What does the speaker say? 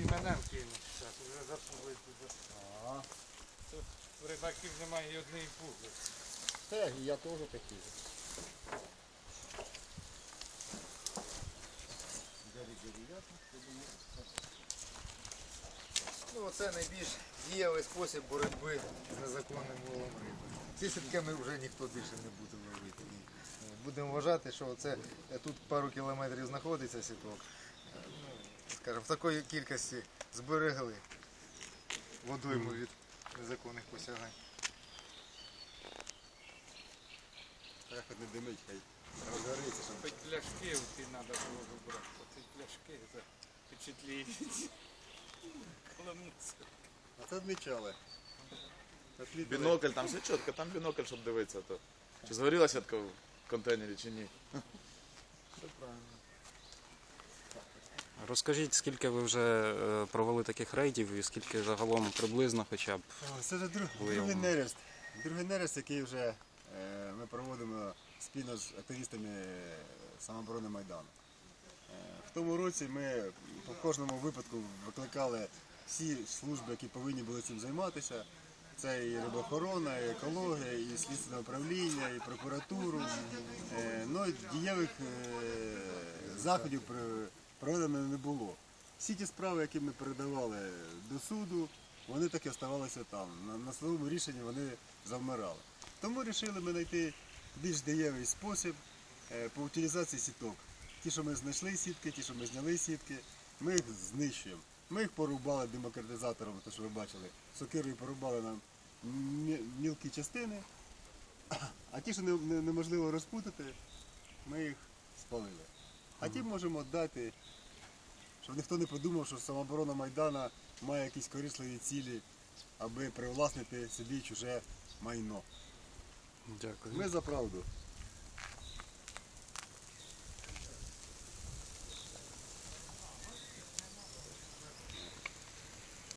і мене вкинуть. Так, вже запугли туди. Ага. У рибаків немає і однієї пуги. Те, і я теж такий. Ну, це найбільш дієвий спосіб боротьби з незаконним ловом риби. Ці сітками вже ніхто більше не буде ловити. Е, Будемо вважати, що це е, тут пару кілометрів знаходиться сіток. Скажімо, в такої кількості зберегли водойму від незаконних посягань. Так от не димить, хай розгориться, щоб Хоч пляшки ті треба було вибрати. Ці пляшки це впечатлюють. Коломниця. А це відмічали. Бінокль, там все чітко, там бінокль, щоб дивитися. То. Чи згоріла сітка в контейнері, чи ні. Розкажіть, скільки ви вже е, провели таких рейдів і скільки загалом приблизно хоча б. Це вже друг, другий нерест. Другий нерест, який вже е, ми проводимо спільно з активістами е, самооборони Майдану. В тому році ми по кожному випадку викликали всі служби, які повинні були цим займатися. Це і рибоохорона, і екологія, і слідственне управління, і прокуратуру. Ну, і дієвих заходів проведено не було. Всі ті справи, які ми передавали до суду, вони так і оставалися там. На, на своєму рішенні вони завмирали. Тому вирішили ми знайти більш дієвий спосіб е, по утилізації сіток. Ті, що ми знайшли сітки, ті, що ми зняли сітки, ми їх знищуємо. Ми їх порубали демократизатором, те, що ви бачили. Сокирою порубали нам мілкі частини, а ті, що не- не- неможливо розпутати, ми їх спалили. А ті можемо дати, щоб ніхто не подумав, що самооборона Майдана має якісь корисливі цілі, аби привласнити собі чуже майно. Дякую. Ми за правду.